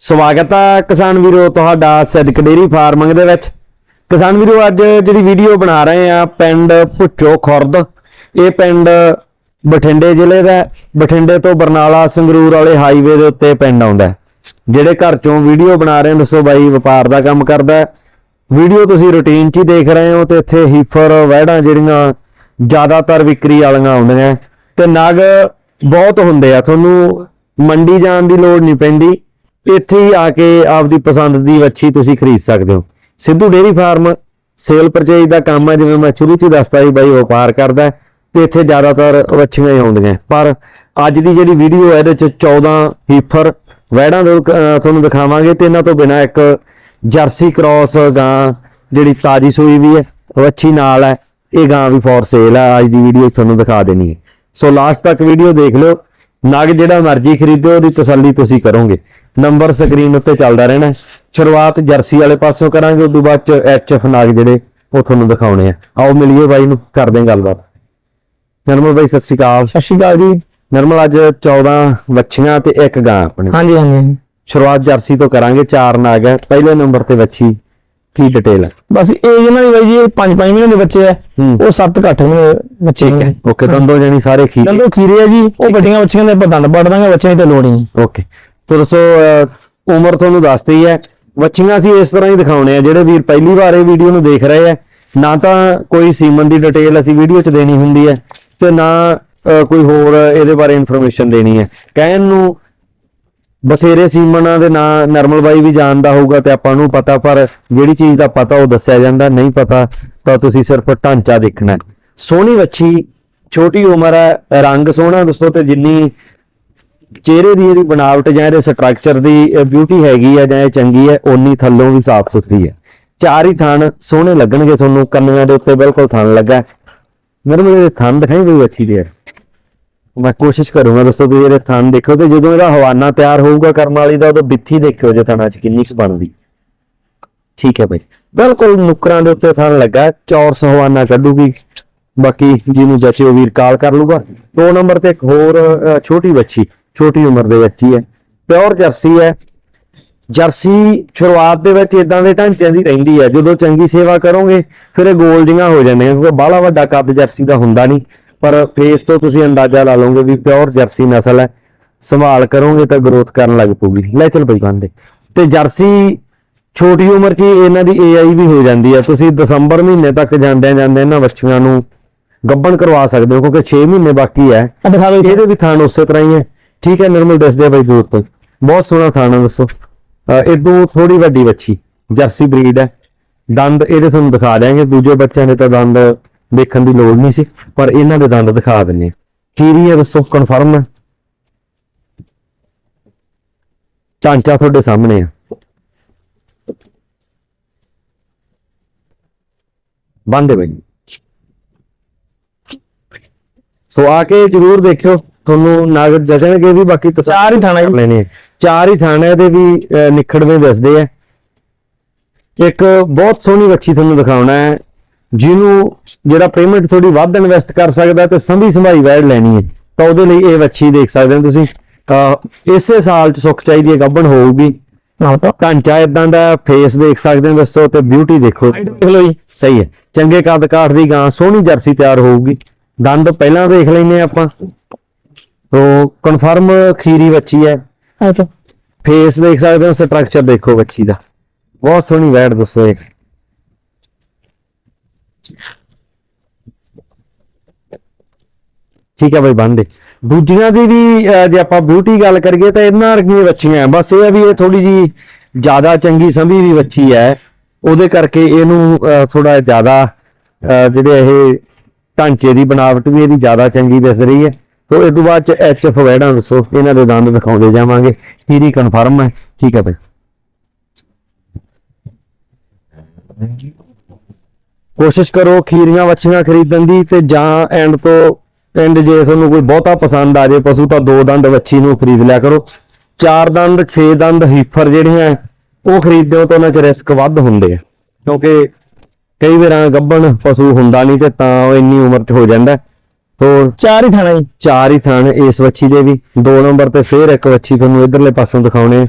ਸਵਾਗਤ ਆ ਕਿਸਾਨ ਵੀਰੋ ਤੁਹਾਡਾ ਸਿੱਧਕ ਡੇਰੀ ਫਾਰਮਿੰਗ ਦੇ ਵਿੱਚ। ਕਿਸਾਨ ਵੀਰੋ, ਅੱਜ ਜਿਹੜੀ ਵੀਡੀਓ ਬਣਾ ਰਹੇ ਆ ਪਿੰਡ ਭੁੱਚੋ ਖੁਰਦ, ਇਹ ਪਿੰਡ ਬਠਿੰਡੇ ਜ਼ਿਲ੍ਹੇ ਦਾ ਬਠਿੰਡੇ ਤੋਂ ਬਰਨਾਲਾ ਸੰਗਰੂਰ ਵਾਲੇ ਹਾਈਵੇ ਦੇ ਉੱਤੇ ਪਿੰਡ ਆਉਂਦਾ ਜਿਹੜੇ ਘਰ ਚੋਂ ਵੀਡੀਓ ਬਣਾ ਰਹੇ ਦੱਸੋ ਬਾਈ, ਵਪਾਰ ਦਾ ਕੰਮ ਕਰਦਾ ਵੀਡੀਓ ਤੁਸੀਂ ਰੁਟੀਨ 'ਚ ਹੀ ਦੇਖ ਰਹੇ ਹੋ ਤੇ ਇੱਥੇ ਹੀਫਰ, ਵਹਿੜਾਂ ਜਿਹੜੀਆਂ ਜ਼ਿਆਦਾਤਰ ਵਿਕਰੀ ਵਾਲੀਆਂ ਆਉਂਦੀਆਂ ਤੇ ਨਗ ਬਹੁਤ ਹੁੰਦੇ ਆ, ਤੁਹਾਨੂੰ ਮੰਡੀ ਜਾਣ ਦੀ ਲੋੜ ਨਹੀਂ ਪੈਂਦੀ। ਇੱਥੇ ਹੀ ਆ ਕੇ ਆਪਦੀ ਪਸੰਦ ਦੀ ਵੱਛੀ ਤੁਸੀਂ ਖਰੀਦ ਸਕਦੇ ਹੋ। Sidhu dairy farm sale purchase ਦਾ ਕੰਮ ਹੈ, ਜਿਵੇਂ ਮੈਂ ਸ਼ੁਰੂ ਚ ਹੀ ਦੱਸਤਾ ਸੀ, ਬਾਈ ਵਪਾਰ ਕਰਦਾ ਹੈ ਤੇ ਇੱਥੇ ਜ਼ਿਆਦਾਤਰ ਵੱਛੀਆਂ ਹੀ ਆਉਂਦੀਆਂ। ਪਰ ਅੱਜ ਦੀ ਜਿਹੜੀ ਵੀਡੀਓ ਹੈ, ਇਹਦੇ ਚ 14 ਹੀਫਰ ਵੈੜਾਂ ਦੇ ਤੁਹਾਨੂੰ ਦਿਖਾਵਾਂਗੇ ਤੇ ਇਹਨਾਂ ਤੋਂ ਬਿਨਾ ਇੱਕ ਜਰਸੀ ਕ੍ਰਾਸ ਗਾਂ ਜਿਹੜੀ ਤਾਜੀ ਸੂਈ ਵੀ ਹੈ, ਵੱਛੀ ਨਾਲ ਹੈ, ਇਹ ਗਾਂ ਵੀ ਫੋਰ ਸੇਲ ਹੈ। ਅੱਜ ਦੀ ਵੀਡੀਓ ਤੁਹਾਨੂੰ ਦਿਖਾ ਦੇਣੀ ਹੈ। ਸੋ ਲਾਸਟ ਤੱਕ ਵੀਡੀਓ ਦੇਖ ਲਿਓ। ਨਾਗ ਜਿਹੜਾ ਮਰਜ਼ੀ ਖਰੀਦੋ, ਉਹਦੀ ਤਸੱਲੀ ਤੁਸੀਂ ਕਰੋਗੇ। ਨੰਬਰ ਸਕਰੀਨ ਉੱਤੇ ਚੱਲਦਾ ਰਹਿਣਾ ਹੈ। ਸ਼ੁਰੂਆਤ ਜਰਸੀ ਵਾਲੇ ਪਾਸੋਂ ਕਰਾਂਗੇ ਉਦੋਂ ਬਾਅਦ ਚ ਐਚਐਫ ਨਗ ਜਿਹੜੇ ਉਹ ਤੁਹਾਨੂੰ ਦਿਖਾਉਣੇ ਆ। ਆਓ ਮਿਲੀਏ ਬਾਈ ਨੂੰ ਕਰਦੇ ਹਾਂ ਗੱਲਬਾਤ। ਨਰਮਲ ਬਾਈ ਸਤਿ ਸ਼੍ਰੀ ਅਕਾਲ। ਸਤਿ ਸ਼੍ਰੀ ਅਕਾਲ ਜੀ। ਨਰਮਲ ਅੱਜ 14 ਵੱਛੀਆਂ ਤੇ ਇੱਕ ਗਾਂ ਆਪਣੇ। ਹਾਂਜੀ ਹਾਂਜੀ ਸ਼ੁਰੂਆਤ ਜਰਸੀ ਤੋਂ ਕਰਾਂਗੇ ਚਾਰ ਨਗ ਹੈ। ਪਹਿਲੇ ਨੰਬਰ ਤੇ ਵੱਛੀ ਕੀ ਡਿਟੇਲ ਹੈ? ਬਸ ਇਹ ਇਹਨਾਂ ਦੀ ਬਾਈ ਜੀ 5-5 ਮਹੀਨੇ ਦੇ ਬੱਚੇ ਆ। ਹੂੰ। ਉਹ 7-8 ਮਹੀਨੇ ਬੱਚੇ ਨੇ ਓਕੇ ਦੰਦੋ ਜਣੀ ਸਾਰੇ ਖੀ ਦੰਦੋ ਖੀਰੇ ਆ ਜੀ ਉਹ ਵੱਡੀਆਂ ਬੱਚੀਆਂ ਦੇ ਆਪਾਂ ਦੰਦ ਵੱਢ ਦਾਂਗੇ ਬੱਚਿਆਂ ਦੀ ਤਾਂ ਲੋੜ ਹੀ ਨਹੀਂ। ਓਕੇ। ਤੋ ਦੱਸੋ ਉਮਰ ਤੁਹਾਨੂੰ ਦੱਸਦੀ ਹੈ। ਵੱਛੀਆਂ ਅਸੀਂ ਇਸ ਤਰ੍ਹਾਂ ਹੀ ਦਿਖਾਉਣੇ ਆ, ਜਿਹੜੇ ਵੀਰ ਪਹਿਲੀ ਵਾਰ ਇਹ ਵੀਡੀਓ ਨੂੰ ਦੇਖ ਰਹੇ ਆ। ਨਾ ਤਾਂ ਕੋਈ ਸੀਮਨ ਦੀ ਡਿਟੇਲ ਅਸੀਂ ਵੀਡੀਓ 'ਚ ਦੇਣੀ ਹੁੰਦੀ ਹੈ ਤੇ ਨਾ ਕੋਈ ਹੋਰ ਇਹਦੇ ਬਾਰੇ ਇਨਫੋਰਮੇਸ਼ਨ ਦੇਣੀ ਹੈ। ਕਹਿਣ ਨੂੰ ਬਥੇਰੇ ਸੀਮਨਾਂ ਦੇ ਨਾਂ ਨਰਮਲ ਬਾਈ ਵੀ ਜਾਣਦਾ ਹੋਊਗਾ ਤੇ ਆਪਾਂ ਨੂੰ ਪਤਾ, ਪਰ ਜਿਹੜੀ ਚੀਜ਼ ਦਾ ਪਤਾ ਉਹ ਦੱਸਿਆ ਜਾਂਦਾ, ਨਹੀਂ ਪਤਾ ਤਾਂ ਤੁਸੀਂ ਸਿਰਫ ਢਾਂਚਾ ਦੇਖਣਾ ਸੋਹਣੀ ਵੱਛੀ, ਛੋਟੀ ਉਮਰ ਹੈ, ਰੰਗ ਸੋਹਣਾ ਦੋਸਤੋ, ਤੇ ਜਿੰਨੀ ਚਿਹਰੇ ਦੀ ਇਹਦੀ ਬਣਾਵਟ ਜਾਂ ਇਹਦੇ ਸਟਰਕਚਰ ਦੀ ਬਿਊਟੀ ਹੈਗੀ ਆ ਜਾਂ ਇਹ ਚੰਗੀ ਹੈ ਓਨੀ ਥੱਲੋਂ ਵੀ ਸਾਫ਼ ਸੁਥਰੀ ਹੈ ਚਾਰ ਹੀ ਥਣ ਸੋਹਣੇ ਲੱਗਣਗੇ ਤੁਹਾਨੂੰ ਕੰਨਾਂ ਦੇ ਉੱਤੇ ਬਿਲਕੁਲ ਥਣ ਲੱਗਾ। ਮੇਰੇ ਮੇਰੇ ਥਣ ਦਿਖਾਈ ਕੋਈ ਅੱਛੀ ਦੇ ਮੈਂ ਕੋਸ਼ਿਸ਼ ਕਰੂੰਗਾ ਦੋਸਤੋ ਤੁਸੀਂ ਇਹਦੇ ਥਣ ਦੇਖੋ ਤੇ ਜਦੋਂ ਇਹਦਾ ਹਵਾਨਾ ਤਿਆਰ ਹੋਊਗਾ ਕਰਮ ਵਾਲੀ ਦਾ ਉਦੋਂ ਬਿੱਥੀ ਦੇਖਿਓ ਜੇ ਥਣਾਂ 'ਚ ਕਿੰਨੀ ਕੁ ਬਣਦੀ। ਠੀਕ ਹੈ ਭਾਈ ਬਿਲਕੁਲ ਨੁਕਰਾਂ ਦੇ ਉੱਤੇ ਥਣ ਲੱਗਾ ਹੈ, ਚੌਰਸ ਹਵਾਨਾ ਕੱਢੂਗੀ। ਬਾਕੀ ਜਿਹਨੂੰ ਜੱਚੇ ਉਹ ਵੀਰ ਕਾਲ ਕਰ ਲੂਗਾ ਦੋ ਨੰਬਰ ਤੇ ਇੱਕ ਹੋਰ ਛੋਟੀ ਬੱਚੀ। ਛੋਟੀ ਉਮਰ ਦੇ ਵਿੱਚ ਹੀ ਹੈ। ਪਿਓਰ ਜਰਸੀ ਹੈ। ਜਰਸੀ ਸ਼ੁਰੂਆਤ ਦੇ ਵਿੱਚ ਇਦਾਂ ਦੇ ਢਾਂਚਿਆਂ ਦੀ ਰਹਿੰਦੀ ਹੈ। ਜਦੋਂ ਚੰਗੀ ਸੇਵਾ ਕਰੋਗੇ ਫਿਰ ਇਹ ਗੋਲ ਜਿਹੀਆਂ ਹੋ ਜਾਂਦੀਆਂ ਕਿਉਂਕਿ ਬਾਹਲਾ ਵੱਡਾ ਕੱਦ ਜਰਸੀ ਦਾ ਹੁੰਦਾ ਨਹੀਂ। ਪਰ ਫੇਸ ਤੋਂ ਤੁਸੀਂ ਅੰਦਾਜ਼ਾ ਲਾ ਲਓਗੇ ਵੀ ਪਿਓਰ ਜਰਸੀ ਨਸਲ ਹੈ। ਸੰਭਾਲ ਕਰੋਗੇ ਤਾਂ ਗਰੋਥ ਕਰਨ ਲੱਗ ਪਊਗੀ। ਲੈ ਚਲ ਬਈ ਬੰਦੇ। ਤੇ ਜਰਸੀ ਛੋਟੀ ਉਮਰ 'ਚ ਇਹਨਾਂ ਦੀ ਏਆਈ ਵੀ ਹੋ ਜਾਂਦੀ ਹੈ। ਤੁਸੀਂ ਦਸੰਬਰ ਮਹੀਨੇ ਤੱਕ ਜਾਂਦਿਆਂ ਜਾਂਦੇ ਇਹਨਾਂ ਬੱਚਿਆਂ ਨੂੰ ਗੱਭਣ ਕਰਵਾ ਸਕਦੇ ਹੋ ਕਿਉਂਕਿ 6 ਮਹੀਨੇ ਬਾਕੀ ਹੈ। ਇਹਦੇ ਵੀ ਥਾਣ ਉਸੇ ਤਰ੍ਹਾਂ ਹੀ ਹੈ। ਠੀਕ ਹੈ ਨਿਰਮਲ ਦੱਸਦੇ ਆ ਬਾਈ ਦੂਰ ਤੋਂ ਬਹੁਤ ਸੋਹਣਾ ਥਾਣਾ ਦੱਸੋ। ਇਦੋਂ ਥੋੜੀ ਵੱਡੀ ਬੱਚੀ, ਜਰਸੀ ਬਰੀਡ ਹੈ। ਦੰਦ ਇਹਦੇ ਤੁਹਾਨੂੰ ਦਿਖਾ ਦਿਆਂਗੇ। ਦੂਜੇ ਬੱਚਿਆਂ ਦੇ ਤਾਂ ਦੰਦ ਦੇਖਣ ਦੀ ਲੋੜ ਨਹੀਂ ਸੀ, ਪਰ ਇਹਨਾਂ ਦੇ ਦੰਦ ਦਿਖਾ ਦਿੰਨੇ ਆ ਹੈ ਦੱਸੋ ਕਨਫਰਮ ਹੈ। ਚਾਂਚਾ ਤੁਹਾਡੇ ਸਾਹਮਣੇ ਆ। ਬੰਦੇ ਬਈ। ਸੋ ਆ ਕੇ ਜਰੂਰ ਦੇਖਿਓ। ਤੁਹਾਨੂੰ ਨਗ ਜਚਣਗੇ ਵੀ ਬਾਕੀ ਚਾਰ ਹੀ ਥਾਣਾ ਜੀ। ਲੈਣੇ। ਚਾਰ ਹੀ ਥਾਣੇ ਦੇ ਵੀ ਨਿਖੜਵੇਂ ਦੱਸਦੇ ਆ। ਇੱਕ ਬਹੁਤ ਸੋਹਣੀ ਵੱਛੀ ਤੁਹਾਨੂੰ ਦਿਖਾਉਣਾ ਹੈ ਜਿਹਨੂੰ ਜਿਹੜਾ ਪੇਮੈਂਟ ਥੋੜੀ ਵੱਧ ਇਨਵੈਸਟ ਕਰ ਸਕਦਾ ਤੇ ਸੰਭੀ ਸੰਭਾਈ ਵੈੜ ਲੈਣੀ ਹੈ। ਤਾਂ ਉਹਦੇ ਲਈ ਇਹ ਵੱਛੀ ਦੇਖ ਸਕਦੇ ਹੋ ਤੁਸੀਂ। ਤਾਂ ਇਸੇ ਸਾਲ ਚ ਸੁੱਖ ਚਾਹੀਦੀ ਹੈ ਗੱਭਣ ਹੋਊਗੀ। ਢਾਂਚਾ ਇਦਾਂ ਦਾ ਫੇਸ ਦੇਖ ਸਕਦੇ ਹੋ ਦੱਸੋ ਤੇ ਬਿਊਟੀ ਦੇਖੋ। ਦੇਖ ਲਓ ਜੀ। ਸਹੀ ਹੈ। ਚੰਗੇ ਕੱਦ ਕਾਠ ਦੀ ਗਾਂ ਸੋਹਣੀ ਜਰਸੀ ਤਿਆਰ ਹੋਊਗੀ। ਦੰਦ ਪਹਿਲਾਂ ਦੇਖ ਲੈਨੇ ਆਪਾਂ। ਤੋ ਕਨਫਰਮ ਖੀਰੀ ਬੱਚੀ ਹੈ। ਤਾਂ ਫੇਸ ਦੇਖ ਸਕਦੇ ਹੋ ਸਟਰਕਚਰ ਦੇਖੋ ਬੱਚੀ ਦਾ। ਬਹੁਤ ਸੋਹਣੀ ਵੈੜ ਦੱਸੋ ਇਹ। ਠੀਕ ਹੈ ਬਈ ਬੰਦੇ ਦੂਜੀਆਂ ਦੀ ਵੀ ਜੇ ਆਪਾਂ ਬਿਊਟੀ ਗੱਲ ਕਰੀਏ ਤਾਂ ਇਹਨਾਂ ਵਰਗੀਆਂ ਬੱਚੀਆਂ ਬਸ ਇਹ ਆ ਵੀ ਇਹ ਥੋੜੀ ਜੀ ਜ਼ਿਆਦਾ ਚੰਗੀ ਸੰਭੀ ਵੀ ਬੱਚੀ ਹੈ। ਉਹਦੇ ਕਰਕੇ ਇਹਨੂੰ ਥੋੜਾ ਜ਼ਿਆਦਾ ਜਿਹੜੇ ਇਹ ਢਾਂਚੇ ਦੀ ਬਣਾਵਟ ਵੀ ਇਹਦੀ ਜ਼ਿਆਦਾ ਚੰਗੀ ਦਿਸ ਰਹੀ ਹੈ। ਤੋਂ ਇਸ ਤੋਂ ਬਾਅਦ ਚ ਐਚਐਫ ਵੈੜਾਂ ਦੱਸੋ ਇਹਨਾਂ ਦੇ ਦੰਦ ਦਿਖਾਉਂਦੇ ਜਾਵਾਂਗੇ। ਕੀਰੀ ਕਨਫਰਮ ਹੈ? ਠੀਕ ਹੈ ਭਾਈ। ਕੋਸ਼ਿਸ਼ ਕਰੋ ਖੀਰੀਆਂ ਵੱਛੀਆਂ ਖਰੀਦਣ ਦੀ ਤੇ ਜਾਂ ਐਂਡ ਤੋਂ ਐਂਡ ਜੇ ਤੁਹਾਨੂੰ ਕੋਈ ਬਹੁਤਾ ਪਸੰਦ ਆ ਜੇ ਪਸ਼ੂ ਤਾਂ ਦੋ ਦੰਦ ਵੱਛੀ ਨੂੰ ਖਰੀਦ ਲਿਆ ਕਰੋ। ਚਾਰ ਦੰਦ ਛੇ ਦੰਦ ਹੀਫਰ ਜਿਹੜੀਆਂ ਹੈ, ਉਹ ਖਰੀਦਦੇ ਹੋ ਤਾਂ ਉਹਨਾਂ 'ਚ ਰਿਸਕ ਵੱਧ ਹੁੰਦੇ ਆ। ਕਿਉਂਕਿ ਕਈ ਵਾਰਾਂ ਗੱਭਣ ਪਸ਼ੂ ਹੁੰਦਾ ਨਹੀਂ ਤੇ ਤਾਂ ਉਹ ਇੰਨੀ ਉਮਰ 'ਚ ਹੋ ਜਾਂਦਾ। ਤੋਂ ਚਾਰ ਹੀ ਥਾਣਾ ਜੀ। ਚਾਰ ਹੀ ਥਣ ਇਸ ਵੱਛੀ ਦੇ ਵੀ। ਦੋ ਨੰਬਰ ਤੇ ਫੇਰ ਇੱਕ ਵੱਛੀ ਤੁਹਾਨੂੰ ਇਧਰਲੇ ਪਾਸੋਂ ਦਿਖਾਉਣੇ।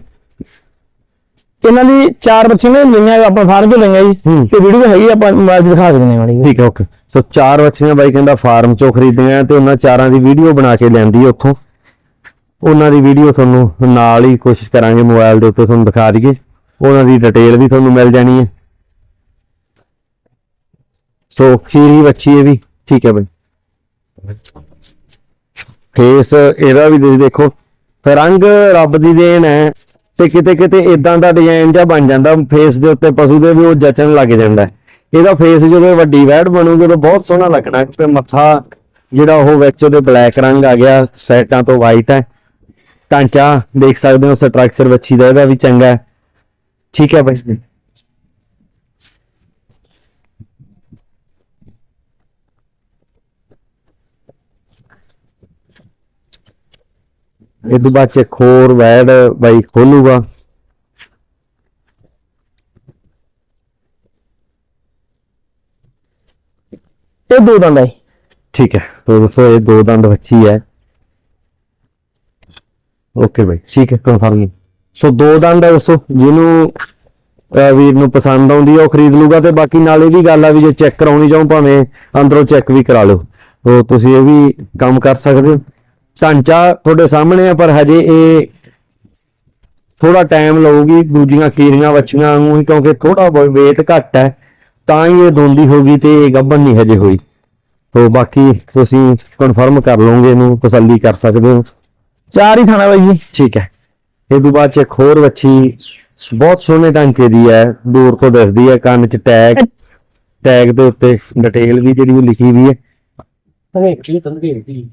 ਇਹਨਾਂ ਦੀ ਚਾਰ ਬੱਚੀਆਂ ਨੇ ਲਈਆਂ ਆਪਾਂ ਫਾਰਮ ਤੋਂ ਲਈਆਂ ਜੀ। ਤੇ ਵੀਡੀਓ ਹੈਗੀ ਆਪਾਂ ਮੋਬਾਈਲ 'ਚ ਦਿਖਾ ਦਿੰਦੇ ਹਾਂ ਮਾੜੀ ਠੀਕ ਹੈ ਓਕੇ। ਸੋ ਚਾਰ ਵੱਛੀਆਂ ਬਾਈ ਕਹਿੰਦਾ ਫਾਰਮ ਚੋਂ ਖਰੀਦੀਆਂ ਤੇ ਉਹਨਾਂ ਚਾਰਾਂ ਦੀ ਵੀਡੀਓ ਬਣਾ ਕੇ ਲਿਆਂਦੀ ਉੱਥੋਂ। ਉਹਨਾਂ ਦੀ ਵੀਡੀਓ ਤੁਹਾਨੂੰ ਨਾਲ ਹੀ ਕੋਸ਼ਿਸ਼ ਕਰਾਂਗੇ ਮੋਬਾਈਲ ਦੇ ਉੱਤੇ ਤੁਹਾਨੂੰ ਦਿਖਾ ਦਈਏ। ਉਹਨਾਂ ਦੀ ਡਿਟੇਲ ਵੀ ਤੁਹਾਨੂੰ ਮਿਲ ਜਾਣੀ ਹੈ। ਸੋ ਖੀਰੀ ਵੱਛੀ ਇਹ ਵੀ। ਠੀਕ ਹੈ ਬਾਈ। ਫੇਸ ਇਹਦਾ ਵੀ ਤੁਸੀਂ ਦੇਖੋ, ਰੰਗ ਰੱਬ ਦੀ ਦੇਣ ਹੈ ਤੇ ਕਿਤੇ ਕਿਤੇ ਇਦਾਂ ਦਾ ਡਿਜ਼ਾਈਨ ਜਿਹਾ ਬਣ ਜਾਂਦਾ ਫੇਸ ਦੇ ਉੱਤੇ ਪਸ਼ੂ ਦੇ ਵੀ ਉਹ ਜਚਣ ਲੱਗ ਜਾਂਦਾ ਇਹਦਾ ਫੇਸ ਜਦੋਂ ਵੱਡੀ ਵੈੜ ਬਣੂਗੀ ਤਾਂ ਬਹੁਤ ਸੋਹਣਾ ਲੱਗਣਾ ਤੇ ਮੱਥਾ ਜਿਹੜਾ ਉਹ ਵਿੱਚ ਉਹਦੇ ਬਲੈਕ ਰੰਗ ਆ ਗਿਆ ਸਾਈਡਾਂ ਤੋਂ ਵਾਈਟ ਹੈ। ਢਾਂਚਾ ਦੇਖ ਸਕਦੇ ਹੋ ਸਟਰਕਚਰ ਵੱਛੀ ਦਾ, ਇਹਦਾ ਵੀ ਚੰਗਾ ਠੀਕ ਹੈ ਬਾਈ ਇਹ ਤੋਂ ਬਾਅਦ ਚ ਖੋਰ, ਵੈੜ, ਬਾਈ ਖੋਲੂਗਾ। ਇਹ ਦੋ ਦੰਦ ਹੈ ਠੀਕ ਹੈ, ਤੋ ਦੋਸਤੋ, ਇਹ ਦੋ ਦੰਦ ਬੱਚੀ ਹੈ। ਓਕੇ ਬਾਈ, ਠੀਕ ਹੈ ਕਨਫਰਮ ਸੋ ਦੋ ਦੰਦ ਹੈ ਦੋਸਤੋ, ਜਿਹਨੂੰ ਵੀਰ ਨੂੰ ਪਸੰਦ ਆਉਂਦੀ ਹੈ ਉਹ ਖਰੀਦ ਲੂਗਾ, ਤੇ ਬਾਕੀ ਨਾਲ ਇਹ ਵੀ ਗੱਲ ਆ ਵੀ ਜੇ ਚੈੱਕ ਕਰਾਉਣੀ ਚਾਹੋ, ਭਾਵੇਂ ਅੰਦਰੋਂ ਚੈੱਕ ਵੀ ਕਰਾ ਲਓ। ਤੋ ਤੁਸੀਂ ਇਹ ਵੀ ਕੰਮ ਕਰ ਸਕਦੇ ਹੋ। ਢਾਂਚਾ ਤੁਹਾਡੇ ਸਾਹਮਣੇ ਆ ਪਰ ਹਜੇ ਇਹ ਥੋੜਾ ਟਾਈਮ ਲਊਗੀ ਦੂਜੀਆਂ ਕੀਰੀਆਂ ਵੱਛੀਆਂ ਵਾਂਗੂ ਹੀ ਕਿਉਂਕਿ ਥੋੜਾ weight ਘੱਟ ਹੈ ਤਾਂ ਹੀ ਇਹ ਦੋਂਦੀ ਹੋਗੀ ਤੇ ਇਹ ਗੱਭਣ ਨਹੀਂ ਹਜੇ ਹੋਈ। ਤੋ ਬਾਕੀ ਤੁਸੀਂ ਕਨਫਰਮ ਕਰ ਲਓਗੇ ਇਹਨੂੰ ਤਸੱਲੀ ਕਰ ਸਕਦੇ ਹੋ। ਚਾਰ ਹੀ ਥਾਣਾ ਬਾਈ ਜੀ। ਠੀਕ ਹੈ। ਇਹ ਤੋਂ ਬਾਅਦ ਚ ਹੋਰ ਵੱਛੀ ਬਹੁਤ ਸੋਹਣੇ ਢਾਂਚੇ ਦੀ ਹੈ ਦੂਰ ਤੋਂ ਦਿਸਦੀ ਹੈ ਕੰਨ ਚ ਟੈਗ ਟੈਗ ਦੇ ਉੱਤੇ ਡਿਟੇਲ ਵੀ ਜਿਹੜੀ ਉਹ ਲਿਖੀ ਵੀ ਹੈ। ਤੇ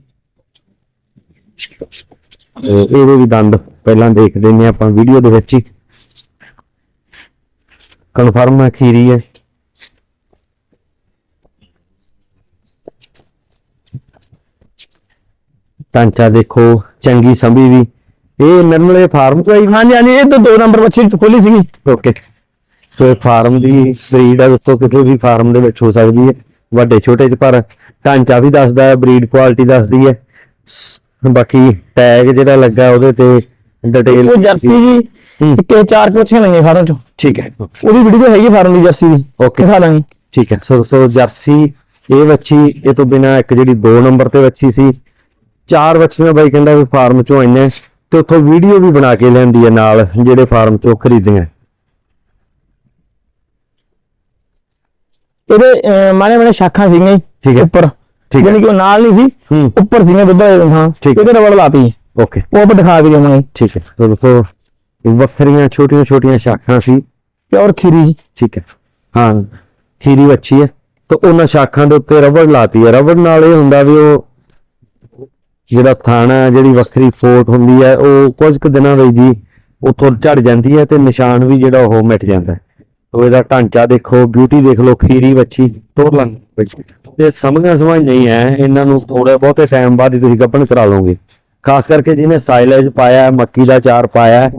ਇਹਦੇ ਵੀ ਦੰਦ ਪਹਿਲਾਂ ਦੇਖ ਹਾਂ ਆਪਾਂ ਵੀਡੀਓ ਦੇ ਵਿੱਚ ਹੀ। ਕਨਫਰਮ ਹੈ ਖੀਰੀ ਹੈ। ਢਾਂਚਾ ਦੇਖੋ ਚੰਗੀ ਸੰਭੀ ਵੀ। ਇਹ ਨਰਮਲੇ ਫਾਰਮ ਤੋਂ ਆਈ ਹਾਂਜੀ ਹਾਂਜੀ ਇਹ ਤਾਂ ਦੋ ਨੰਬਰ ਬੱਚੀ ਖੋਲੀ ਸੀਗੀ। ਓਕੇ ਸੋ ਇਹ ਫਾਰਮ ਦੀ ਬਰੀਡ ਆ ਦੋਸਤੋ ਕਿਸੇ ਵੀ ਫਾਰਮ ਦੇ ਵਿੱਚ ਹੋ ਸਕਦੀ ਹੈ। ਵੱਡੇ ਛੋਟੇ ਚ ਪਰ ਢਾਂਚਾ ਵੀ ਦੱਸਦਾ ਹੈ ਬਰੀਡ ਕੁਆਲਿਟੀ ਦੱਸਦੀ ਹੈ। ਬਾਕੀ ਟੈਗ ਜਿਹੜਾ ਲੱਗਾ ਉਹਦੇ ਤੇ ਡਿਟੇਲ ਉਹ ਜਰਸੀ ਜੀ ਇਹ ਚਾਰ ਕੁ ਬੱਚੀਆਂ ਲਈਆਂ ਫਾਰਮ ਚੋਂ। ਠੀਕ ਹੈ। ਉਹਦੀ ਵੀਡੀਓ ਹੈਗੀ ਫਾਰਮ ਦੀ ਜਰਸੀ ਦੀ। ਓਕੇ ਦਿਖਾ ਦਾਂਗੇ। ਠੀਕ ਹੈ। ਸੋ ਸੋ ਜਰਸੀ ਇਹ ਵੱਛੀ ਇਹ ਤੋਂ ਬਿਨਾ ਇੱਕ ਜਿਹੜੀ 2 ਨੰਬਰ ਤੇ ਵੱਛੀ ਸੀ। ਚਾਰ ਵੱਛੀਆਂ ਬਾਈ ਕਹਿੰਦਾ ਵੀ ਫਾਰਮ ਚੋਂ ਆਈਆਂ। ਤੇ ਉੱਥੋਂ ਵੀਡੀਓ ਵੀ ਬਣਾ ਕੇ ਲੈਂਦੀ ਹੈ ਨਾਲ ਜਿਹੜੇ ਫਾਰਮ ਚੋਂ ਖਰੀਦੀਆਂ। ਇਹਦੇ ਮਾੜੇ ਮਾੜੇ ਸ਼ਾਖਾਂ ਸੀਗੀਆਂ ਠੀਕ ਹੈ। ਉੱਪਰ। ਯਾਨੀ ਕਿ ਉਹ ਨਾਲ ਨਹੀਂ ਸੀ ਉੱਪਰ ਸੀਗੀਆਂ ਦੁੱਧ ਵਾਲੇ ਹਾਂ। ਠੀਕ ਹੈ। ਇਹਦੇ ਰਬੜ ਲਾਤੀ। ਓਕੇ। ਉਹ ਆਪਾਂ ਦਿਖਾ ਕੇ ਦੇਵਾਂਗੇ ਠੀਕ ਹੈ। ਸੋ ਦੋਸਤੋ ਵੱਖਰੀਆਂ ਛੋਟੀਆਂ ਛੋਟੀਆਂ ਸ਼ਾਖਾਂ ਸੀ। ਪਿਓਰ ਖੀਰੀ ਜੀ। ਠੀਕ ਹੈ। ਹਾਂ ਖੀਰੀ ਵੱਛੀ ਹੈ। ਤਾਂ ਉਹਨਾਂ ਸ਼ਾਖਾਂ ਦੇ ਉੱਤੇ ਰਬੜ ਲਾਤੀ ਹੈ। ਰਬੜ ਨਾਲ ਇਹ ਹੁੰਦਾ ਵੀ ਉਹ ਜਿਹੜਾ ਥਾਣਾ ਜਿਹੜੀ ਵੱਖਰੀ ਫੋਟ ਹੁੰਦੀ ਹੈ ਉਹ ਕੁਝ ਕੁ ਦਿਨਾਂ ਵਿੱਚ ਜੀ ਉੱਥੋਂ ਝੜ ਜਾਂਦੀ ਹੈ ਤੇ ਨਿਸ਼ਾਨ ਵੀ ਜਿਹੜਾ ਉਹ ਮਿਟ ਜਾਂਦਾ ਹੈ। ਤੋ ਇਹਦਾ ਢਾਂਚਾ ਦੇਖੋ ਬਿਊਟੀ ਦੇਖ ਲਓ ਖੀਰੀ ਵੱਛੀ ਤੋੜ ਲਾਂ ਤੇ ਸਮਝਣਾ ਸਮਝ ਨਹੀਂ ਹੈ ਇਹਨਾਂ ਨੂੰ ਥੋੜੇ ਬਹੁਤੇ ਟਾਈਮ ਬਾਅਦ ਹੀ ਤੁਸੀਂ ਗੱਭਣ ਕਰਾ ਲਓਗੇ। ਖਾਸ ਕਰਕੇ ਜਿਹਨੇ ਸਾਈਲੇਜ ਪਾਇਆ ਮੱਕੀ ਦਾ ਚਾਰ ਪਾਇਆ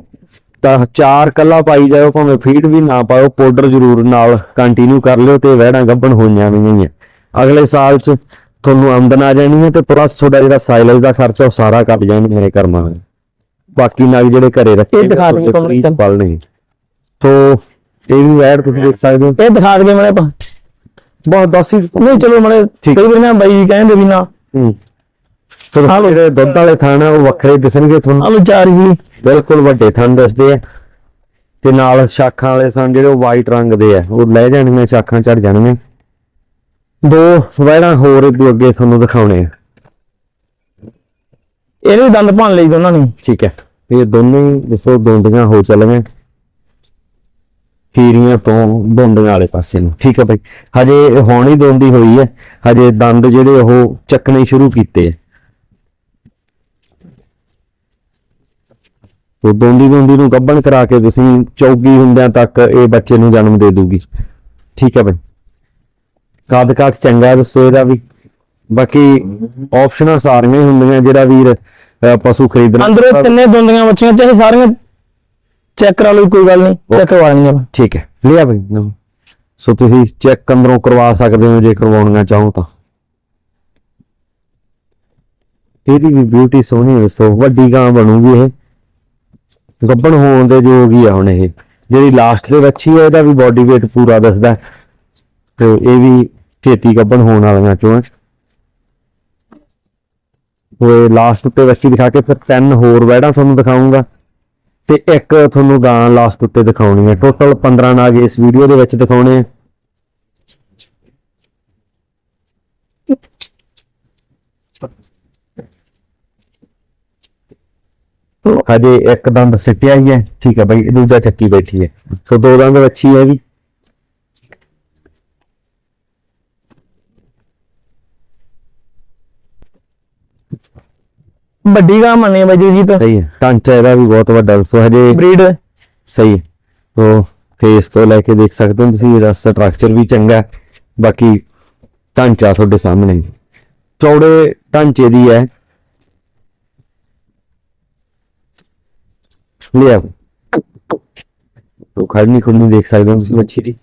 ਤਾਂ ਚਾਰ ਕੱਲਾ ਪਾਈ ਜਾਓ ਭਾਵੇਂ ਫੀਡ ਵੀ ਨਾ ਪਾਓ ਪਾਊਡਰ ਜ਼ਰੂਰ ਨਾਲ ਕੰਟੀਨਿਊ ਕਰ ਲਿਓ ਤੇ ਵਹਿੜਾਂ ਗੱਭਣ ਹੈ ਅਗਲੇ ਸਾਲ ਚ ਤੁਹਾਨੂੰ ਆਮਦਨ ਆ ਜਾਣੀ ਹੈ ਤੇ ਪਲੱਸ ਤੁਹਾਡਾ ਜਿਹੜਾ ਸਾਈਲੇਜ ਦਾ ਖਰਚਾ ਉਹ ਸਾਰਾ ਕੱਟ ਜਾਣਾ ਮੇਰੇ ਕਰਮਾਂ ਵਿੱਚ ਬਾਕੀ ਨਗ ਜਿਹੜੇ ਘਰੇ ਰੱਖੇ ਇਹ ਦਿਖਾ ਦਿਓ ਤੁਹਾਨੂੰ ਇੱਕ। ਪਲ ਨਹੀਂ। ਸੋ ਇਹ ਵੀ ਐਡ ਤੁਸੀਂ ਦੇਖ ਸਕਦੇ ਹੋ। ਇਹ ਦਿਖਾ ਮਾੜੇ ਆਪਾਂ। ਬਹੁਤ ਦਸ ਨਹੀਂ ਚਲੋ ਠੀਕ। ਕਈ ਵਾਰ ਨਾ ਬਾਈ ਕਹਿੰਦੇ ਵੀ ਨਾ। ਹੂੰ। ਸੋ ਜਿਹੜੇ ਦੁੱਧ ਵਾਲੇ ਥਾਣ ਉਹ ਵੱਖਰੇ ਦਿਸਣਗੇ ਤੁਹਾਨੂੰ। ਆਲੂ ਚਾਰ ਹੀ ਬਿਲਕੁਲ ਵੱਡੇ ਥਣ ਦੱਸਦੇ ਆ। ਤੇ ਨਾਲ ਸ਼ਾਖਾਂ ਵਾਲੇ ਥਣ ਜਿਹੜੇ ਉਹ ਵਾਈਟ ਰੰਗ ਦੇ ਆ। ਉਹ ਲੈ ਜਾਣੀਆਂ ਸ਼ਾਖਾਂ ਚੜ ਜਾਣੀਆਂ। ਦੋ ਵੈੜਾਂ ਹੋਰ ਇਦੋਂ ਅੱਗੇ ਤੁਹਾਨੂੰ ਦਿਖਾਉਣੇ ਆ। ਇਹਦੇ ਦੰਦ ਭੰਨ ਲਈ ਦੋਨਾਂ ਨੇ। ਠੀਕ ਹੈ। ਇਹ ਦੋਨੇ ਹੀ ਦੱਸੋ ਦੋਂਦੀਆਂ ਹੋ ਚੱਲਵੇਂ ਖੀਰੀਆਂ ਤੋਂ ਦੋਂਦੀਆਂ ਵਾਲੇ ਪਾਸੇ ਨੂੰ। ਠੀਕ ਹੈ ਭਾਈ ਹਜੇ ਹੁਣ ਹੀ ਦੋਂਦੀ ਹੋਈ ਹੈ। ਹਜੇ ਦੰਦ ਜਿਹੜੇ ਉਹ ਚੱਕਣੇ ਸ਼ੁਰੂ ਕੀਤੇ ਆ। ਸੋ ਦੋਂਦੀ ਦੋਂਦੀ ਨੂੰ ਗੱਭਣ ਕਰਾ ਕੇ ਤੁਸੀਂ ਚੌਗੀ ਹੁੰਦਿਆਂ ਤੱਕ ਇਹ ਬੱਚੇ ਨੂੰ ਜਨਮ ਦੇ ਦੂਗੀ। ਠੀਕ ਹੈ ਭਾਈ ਕੱਦ ਕਾਠ ਚੰਗਾ ਹੈ ਦੱਸੋ ਇਹਦਾ ਵੀ। ਬਾਕੀ ਆਪਸ਼ਨਾਂ ਸਾਰੀਆਂ ਹੀ ਹੁੰਦੀਆਂ ਜਿਹੜਾ ਵੀਰ ਪਸ਼ੂ ਖਰੀਦਣਾ ਅੰਦਰੋਂ ਤਿੰਨੇ ਦੁੰਦੀਆਂ ਬੱਚੀਆਂ ਚਾਹੇ ਸਾਰੀਆਂ ਚੈੱਕ ਕਰਾ ਲਓ ਕੋਈ ਗੱਲ ਨਹੀਂ ਚੈੱਕ ਕਰਵਾ ਲੈਣਗੇ ਆਪਾਂ। ਠੀਕ ਹੈ ਲਿਆ ਬਈ। ਸੋ ਤੁਸੀਂ ਚੈੱਕ ਅੰਦਰੋਂ ਕਰਵਾ ਸਕਦੇ ਹੋ ਜੇ ਕਰਵਾਉਣੀਆਂ ਚਾਹੋ ਤਾਂ। ਇਹਦੀ ਵੀ ਬਿਊਟੀ ਸੋਹਣੀ ਹੈ ਸੋ ਵੱਡੀ ਗਾਂ ਬਣੂਗੀ ਇਹ। ਗੱਬਣ ਹੋਣ ਦੇ ਯੋਗ ਹੀ ਆ ਹੁਣ ਇਹ। ਜਿਹੜੀ ਲਾਸਟ ਦੇ ਵੱਛੀ ਹੈ ਇਹਦਾ ਵੀ ਬਾਡੀ weight ਪੂਰਾ ਦੱਸਦਾ। ਤੇ ਇਹ ਵੀ ਛੇਤੀ ਗੱਭਣ ਹੋਣ ਵਾਲੀਆਂ ਚੋਂ ਹੈ। ਉਹ ਲਾਸਟ ਉੱਤੇ ਵੱਛੀ ਦਿਖਾ ਕੇ ਫਿਰ ਤਿੰਨ ਹੋਰ ਵੈੜਾਂ ਤੁਹਾਨੂੰ ਦਿਖਾਉਂਗਾ ਤੇ ਇੱਕ ਤੁਹਾਨੂੰ ਗਾਂ ਲਾਸਟ ਉੱਤੇ ਦਿਖਾਉਣੀ ਹੈ। ਟੋਟਲ 15 ਨਾਗ ਇਸ ਵੀਡੀਓ ਦੇ ਵਿੱਚ ਦਿਖਾਉਣੇ ਆ। ਹਜੇ ਇੱਕ ਦੰਦ ਸਿੱਟਿਆ ਹੀ ਹੈ। ਠੀਕ ਹੈ ਬਾਈ ਦੂਜਾ ਚੱਕੀ ਬੈਠੀ ਹੈ। ਸੋ ਦੋ ਦੰਦ ਵੱਛੀ ਹੈ ਵੀ। ਵੱਡੀ ਗਾਂ ਮੰਨੇ ਬਾਈ ਜੀ ਤਾਂ। ਸਹੀ ਹੈ। ਢਾਂਚਾ ਇਹਦਾ ਵੀ ਬਹੁਤ ਵੱਡਾ ਸੋ ਹਜੇ ਬਰੀਡ। ਸਹੀ ਹੈ। ਤੋ ਫੇਸ ਤੋਂ ਲੈ ਕੇ ਦੇਖ ਸਕਦੇ ਹੋ ਤੁਸੀਂ ਇਹਦਾ ਸਟਰਕਚਰ ਵੀ ਚੰਗਾ ਹੈ। ਬਾਕੀ ਢਾਂਚਾ ਤੁਹਾਡੇ ਸਾਹਮਣੇ ਹੀ। ਚੌੜੇ ਢਾਂਚੇ ਦੀ ਹੈ। ਲਿਆ ਤੋ ਖੜਨੀ ਖੁੱਲਣੀ ਦੇਖ ਸਕਦੇ ਹੋ ਤੁਸੀਂ। ਮੱਛੀ ਦੀ।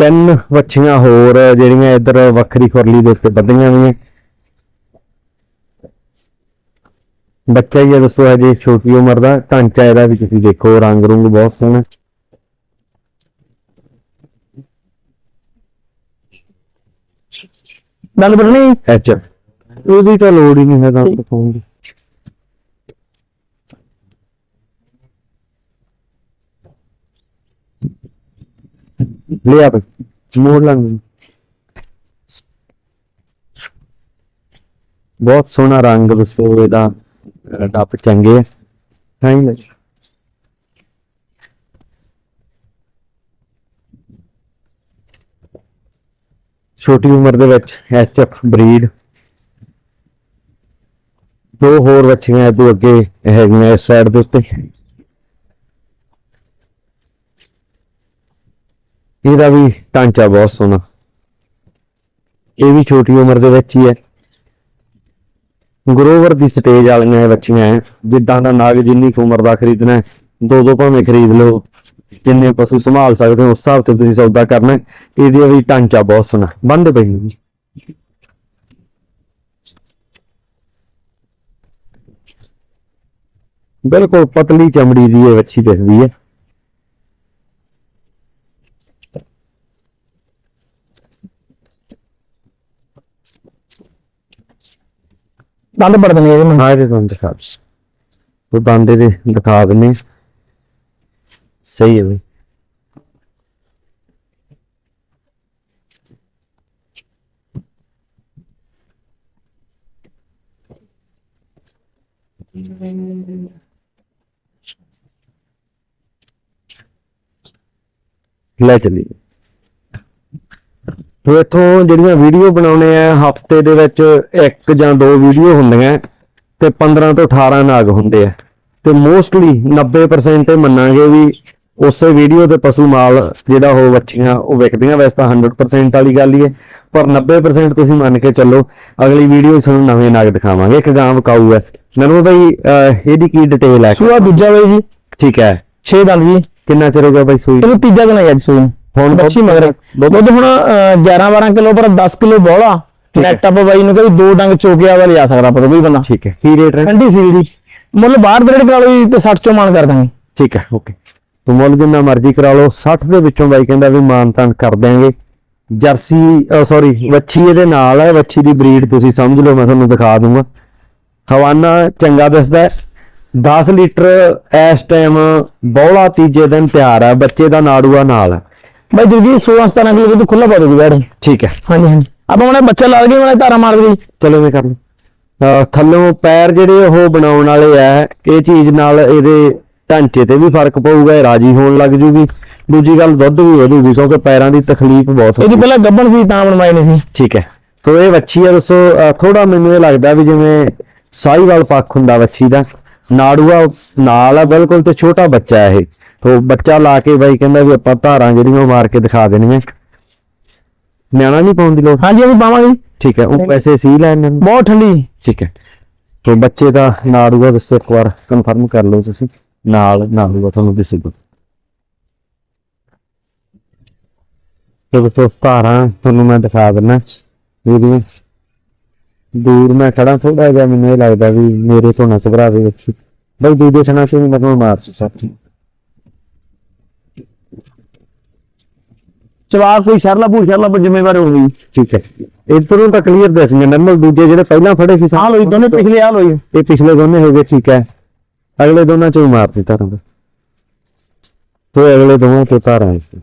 ਤਿੰਨ ਵੱਛੀਆਂ ਹੋਰ ਜਿਹੜੀਆਂ ਇੱਧਰ ਵੱਖਰੀ ਖੁਰਲੀ ਦੇ ਉੱਤੇ ਬੱਧੀਆਂ ਹੋਈਆਂ। ਬੱਚਾ ਹੀ ਹੈ ਦੱਸੋ ਹਜੇ ਛੋਟੀ ਉਮਰ ਦਾ। ਢਾਂਚਾ ਇਹਦਾ ਵੀ ਤੁਸੀਂ ਦੇਖੋ ਰੰਗ ਰੁੰਗ ਬਹੁਤ ਸੋਹਣਾ। ਗੱਲ ਬਰਨੀ ਐਚ ਉਹਦੀ ਤਾਂ ਲੋੜ ਹੀ ਨਹੀਂ ਹੈ ਤਾਂ ਦਿਖਾਉਣ ਦੀ। ਲੈ ਆ ਬਈ ਮੋੜ ਬਹੁਤ ਸੋਹਣਾ ਰੰਗ ਦੱਸੋ ਇਹਦਾ ਅਹ ਚੰਗੇ ਹੈ ਹਾਂ ਜੀ ਛੋਟੀ ਉਮਰ ਦੇ ਵਿੱਚ ਐਚਐਫ ਬਰੀਡ ਦੋ ਹੋਰ ਬੱਚੀਆਂ ਇਹ ਤੋਂ ਅੱਗੇ ਹੈਗੀਆਂ ਇਸ ਸਾਈਡ ਦੇ ਉੱਤੇ ਇਹਦਾ ਵੀ ਢਾਂਚਾ ਬਹੁਤ ਸੋਹਣਾ ਇਹ ਵੀ ਛੋਟੀ ਉਮਰ ਦੇ ਵਿੱਚ ਹੀ ਹੈ ਗਰੋਵਰ ਦੀ ਸਟੇਜ ਵਾਲੀਆਂ ਇਹ ਬੱਚੀਆਂ ਹੈ, ਜਿੱਦਾਂ ਦਾ ਨਾਗ ਜਿੰਨੀ ਕੁ ਉਮਰ ਦਾ ਖਰੀਦਣਾ ਦੋ ਦੋ ਭਾਵੇਂ ਖਰੀਦ ਲਓ, ਜਿੰਨੇ ਪਸ਼ੂ ਸੰਭਾਲ ਸਕਦੇ ਹੋ, ਉਸ ਹਿਸਾਬ ਤੇ ਤੁਸੀਂ ਸੌਦਾ ਕਰਨਾ ਹੈ। ਇਹਦੀ ਵੀ ਢਾਂਚਾ ਬਹੁਤ ਸੋਹਣਾ ਬੰਦ ਪਈ ਹੋਈ। ਬਿਲਕੁਲ ਪਤਲੀ ਚਮੜੀ ਦੀ ਇਹ ਵੱਛੀ ਦਿਸਦੀ ਹੈ ਦੰਦ ਪੜਦੇ ਨੇ ਇਹਦੇ ਮੈਨੂੰ ਹਾਂ ਇਹਦੇ ਤੁਹਾਨੂੰ ਦਿਖਾ ਦਿਓ। ਉਹ ਦੰਦ ਦੇ ਦਿਖਾ ਦਿੰਨੇ ਸਹੀ ਹੈ ਬਈ ਲੈ ਚੱਲੀਏ ਤੋ ਇੱਥੋਂ ਜਿਹੜੀਆਂ ਵੀਡੀਓ ਬਣਾਉਣੇ ਆ ਹਫ਼ਤੇ ਦੇ ਵਿੱਚ ਇੱਕ ਜਾਂ ਦੋ ਵੀਡੀਓ ਹੁੰਦੀਆਂ ਤੇ 15 ਤੋਂ 18 ਨਾਗ ਹੁੰਦੇ ਆ। ਤੇ ਮੋਸਟਲੀ 90% ਇਹ ਮੰਨਾਂਗੇ ਵੀ ਉਸੇ ਵੀਡੀਓ ਤੇ ਪਸ਼ੂ ਮਾਲ ਜਿਹੜਾ ਉਹ ਵੱਛੀਆਂ ਉਹ ਵਿਕਦੀਆਂ। ਵੈਸੇ ਤਾਂ 100% ਵਾਲੀ ਗੱਲ ਹੀ ਹੈ ਪਰ 90% ਤੁਸੀਂ ਮੰਨ ਕੇ ਚੱਲੋ ਅਗਲੀ ਵੀਡੀਓ ਤੁਹਾਨੂੰ ਨਵੇਂ ਨਾਗ ਦਿਖਾਵਾਂਗੇ। ਇੱਕ ਗਾਂ ਵਿਕਾਊ ਹੈ। ਨਰਮੋ ਭਾਈ ਇਹਦੀ ਕੀ ਡਿਟੇਲ ਹੈ? ਸੂਆ ਦੂਜਾ ਬਾਈ ਜੀ। ਠੀਕ ਹੈ। 6 ਦੰਦ ਜੀ। ਕਿੰਨਾ ਚਿਰ ਹੋ ਗਿਆ ਭਾਈ ਸੂਈ? ਇਹਨੂੰ ਤੀਜਾ ਦਿਨ ਹੈ ਅੱਜ ਸੂਈ। ਹੁਣ ਬੱਚੀ ਮਗਰ। ਦੁੱਧ ਹੁਣ 11 12 ਕਿਲੋ ਪਰ 10 ਕਿਲੋ ਬੋਲਾ ਠੀਕ ਹੈ। ਨੈਟ ਅਪ ਬਾਈ ਨੂੰ ਕਹਿੰਦੀ ਦੋ ਡੰਗ ਚੋਕਿਆ ਵਾਲੇ ਆ ਸਕਦਾ ਪਤਾ ਕੋਈ ਬੰਦਾ। ਠੀਕ ਹੈ। ਕੀ ਰੇਟ ਹੈ? ਠੰਡੀ ਸੀ ਦੀ ਮੁੱਲ ਬਾਹਰ ਬਰੇਡ ਕਰਾ ਲਓ ਤੇ 60 ਚੋਂ ਮਾਨ ਕਰ ਦਾਂਗੇ। ਠੀਕ ਹੈ ਓਕੇ। ਤੂੰ ਮੁੱਲ ਜਿੰਨਾ ਮਰਜ਼ੀ ਕਰਾ ਲਓ। 60 ਦੇ ਵਿੱਚੋਂ ਬਾਈ ਕਹਿੰਦਾ ਵੀ ਮਾਨ ਤਾਨ ਕਰ ਦਿਆਂਗੇ। ਜਰਸੀ ਸੌਰੀ ਵੱਛੀ ਇਹਦੇ ਨਾਲ ਹੈ। ਵੱਛੀ ਦੀ ਬਰੀਡ ਤੁਸੀਂ ਸਮਝ ਲਓ ਮੈਂ ਤੁਹਾਨੂੰ ਦਿਖਾ ਦੂੰਗਾ। ਹਵਾਨਾ ਚੰਗਾ ਦਿਸਦਾ ਹੈ। 10 ਲੀਟਰ ਇਸ ਟਾਈਮ ਬੌਲਾ ਤੀਜੇ ਦਿਨ ਤਿਆਰ ਹੈ। ਬੱਚੇ ਦਾ ਨਾੜੂਆ ਨਾਲ ਹੈ। ਬਾਈ ਜੀ 16 17 ਕਿਲੋ ਦੁੱਧ ਖੁੱਲਾ ਪਾ ਦੋਗੀ ਬੈਠ। ਠੀਕ ਹੈ। ਹਾਂਜੀ ਹਾਂਜੀ। ਆਪਾਂ ਉਹਨੇ ਬੱਚਾ ਲਾ ਦਈਏ ਉਹਨੇ ਧਾਰਾ ਮਾਰ ਦਈਏ ਚਲੋ ਮੈਂ ਕਰ ਥੱਲੋਂ ਪੈਰ ਜਿਹੜੇ ਉਹ ਬਣਾਉਣ ਵਾਲੇ ਆ ਇਹ ਚੀਜ਼ ਨਾਲ ਇਹਦੇ ਢਾਂਚੇ ਤੇ ਵੀ ਫ਼ਰਕ ਪਊਗਾ ਇਹ ਰਾਜੀ ਹੋਣ ਲੱਗ ਜੂਗੀ। ਦੂਜੀ ਗੱਲ ਦੁੱਧ ਵੀ ਵਧੂਗੀ ਕਿਉਂਕਿ ਪੈਰਾਂ ਦੀ ਤਕਲੀਫ ਬਹੁਤ ਇਹਦੀ ਹੁੰਦੀ ਪਹਿਲਾਂ ਗੱਬਣ ਸੀ ਤਾਂ ਬਣਵਾਈ ਨਹੀਂ ਸੀ। ਠੀਕ ਹੈ। ਸੋ ਇਹ ਵੱਛੀ ਆ ਅਹ ਥੋੜਾ ਮੈਨੂੰ ਇਹ ਲੱਗਦਾ ਵੀ ਜਿਵੇਂ ਸਾਈਵਾਲ ਪੱਖ ਹੁੰਦਾ ਵੱਛੀ ਦਾ। ਨਾੜੂਆ ਨਾਲ ਆ ਬਿਲਕੁਲ ਤੇ ਛੋਟਾ ਬੱਚਾ ਹੈ ਇਹ। ਤੋ ਬੱਚਾ ਲਾ ਕੇ ਬਾਈ ਕਹਿੰਦਾ ਵੀ ਆਪਾਂ ਧਾਰਾਂ ਜਿਹੜੀਆਂ ਉਹ ਮਾਰ ਕੇ ਦਿਖਾ ਦੇਣੀਆਂ। ਨਿਆਣਾ ਨਹੀਂ ਪਾਉਣ ਦੀ ਲੋੜ? ਹਾਂਜੀ ਅਸੀਂ ਪਾਵਾਂਗੇ। ਠੀਕ ਹੈ ਉਹ ਪੈਸੇ ਸੀ ਲੈਣ। ਨੂੰ ਬਹੁਤ ਠੰਡੀ। ਠੀਕ ਹੈ। ਤੇ ਬੱਚੇ ਦਾ ਨਾੜੂਆ ਦੱਸੋ ਇੱਕ ਵਾਰ ਕਨਫਰਮ ਕਰ ਲਓ ਤੁਸੀਂ। ਨਾਲ ਨਾੜੂਆ ਤੁਹਾਨੂੰ ਦਿਸੂਗਾ ਤੇ ਦੋਸਤੋ ਧਾਰਾਂ ਤੁਹਾਨੂੰ ਮੈਂ ਦਿਖਾ ਦਿੰਦਾ ਵੀਡੀਓ ਦੂਰ ਮੈਂ ਖੜਾ ਥੋੜਾ ਜਿਹਾ ਮੈਨੂੰ ਇਹ ਲੱਗਦਾ ਵੀ ਮੇਰੇ ਤੋਂ ਨਾ ਦੇ ਵਿੱਚ ਬਈ ਦੂਜੇ ਤੋਂ ਵੀ ਮੈਨੂੰ ਮਾਰ ਸੀ ਸਾਥੀ ਚਵਾ ਕੋਈ ਸ਼ਰਲਾ ਭੂਰ ਸ਼ਰਲਾ ਪਰ ਜ਼ਿੰਮੇਵਾਰ ਹੋਊਗੀ ਠੀਕ ਹੈ। ਇਧਰੋਂ ਤਾਂ ਕਲੀਅਰ ਦੱਸ ਗਿਆ ਨੰਬਰ ਦੂਜੇ ਜਿਹੜੇ ਪਹਿਲਾਂ ਫੜੇ ਸੀ ਆ ਲੋਈ ਦੋਨੇ ਪਿਛਲੇ ਆ ਲੋਈ ਇਹ ਪਿਛਲੇ ਦੋਨੇ ਹੋ ਗਏ ਠੀਕ ਹੈ। ਅਗਲੇ ਦੋਨਾਂ ਚੋਂ ਹੀ ਮਾਰ ਦਿੱਤਾ ਰੰਗ। ਤੇ ਅਗਲੇ ਦੋਵਾਂ ਤੋਂ ਤਾਰਾਂ ਸੀ।